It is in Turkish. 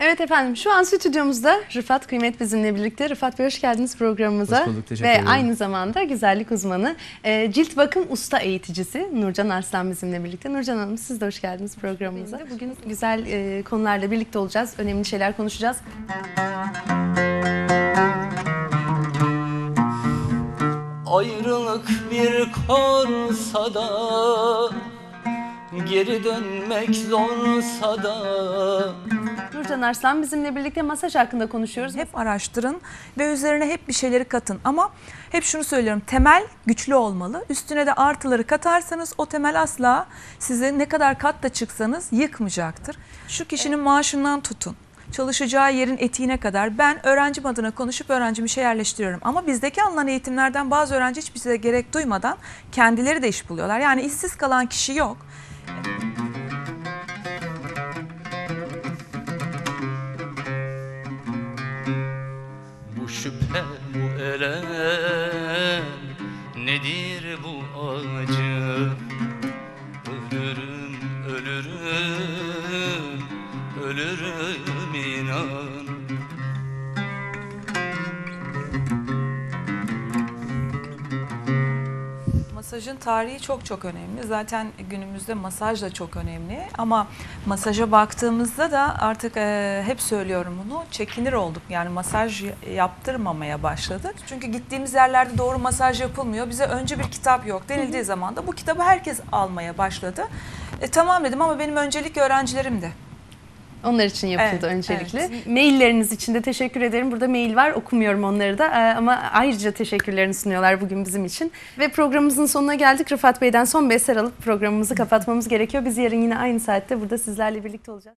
Evet efendim şu an stüdyomuzda Rıfat Kıymet bizimle birlikte. Rıfat Bey hoş geldiniz programımıza. Hoş bulduk, teşekkür Ve ederim. aynı zamanda güzellik uzmanı, e, cilt bakım usta eğiticisi Nurcan Arslan bizimle birlikte. Nurcan Hanım siz de hoş geldiniz programımıza. Bugün güzel e, konularla birlikte olacağız. Önemli şeyler konuşacağız. Ayrılık bir korsa da Geri dönmek zorsa da Nurcan Arslan bizimle birlikte masaj hakkında konuşuyoruz. Hep araştırın ve üzerine hep bir şeyleri katın. Ama hep şunu söylüyorum temel güçlü olmalı. Üstüne de artıları katarsanız o temel asla size ne kadar kat da çıksanız yıkmayacaktır. Şu kişinin maaşından tutun. Çalışacağı yerin etiğine kadar ben öğrencim adına konuşup öğrencimi işe yerleştiriyorum. Ama bizdeki alınan eğitimlerden bazı öğrenci hiçbir şeye gerek duymadan kendileri de iş buluyorlar. Yani işsiz kalan kişi yok. Bu şüphe bu elem Nedir bu acı? Ölürüm ölürüm Ölürüm inan Masajın tarihi çok çok önemli. Zaten günümüzde masaj da çok önemli. Ama masaja baktığımızda da artık e, hep söylüyorum bunu çekinir olduk. Yani masaj yaptırmamaya başladık. Çünkü gittiğimiz yerlerde doğru masaj yapılmıyor. Bize önce bir kitap yok denildiği zaman da bu kitabı herkes almaya başladı. E, tamam dedim ama benim öncelik öğrencilerimdi. Onlar için yapıldı Evet, öncelikle. Mailleriniz için de teşekkür ederim. Burada mail var okumuyorum onları da Ee, ama ayrıca teşekkürlerini sunuyorlar bugün bizim için. Ve programımızın sonuna geldik. Rıfat Bey'den son bir eser alıp programımızı kapatmamız gerekiyor. Biz yarın yine aynı saatte burada sizlerle birlikte olacağız.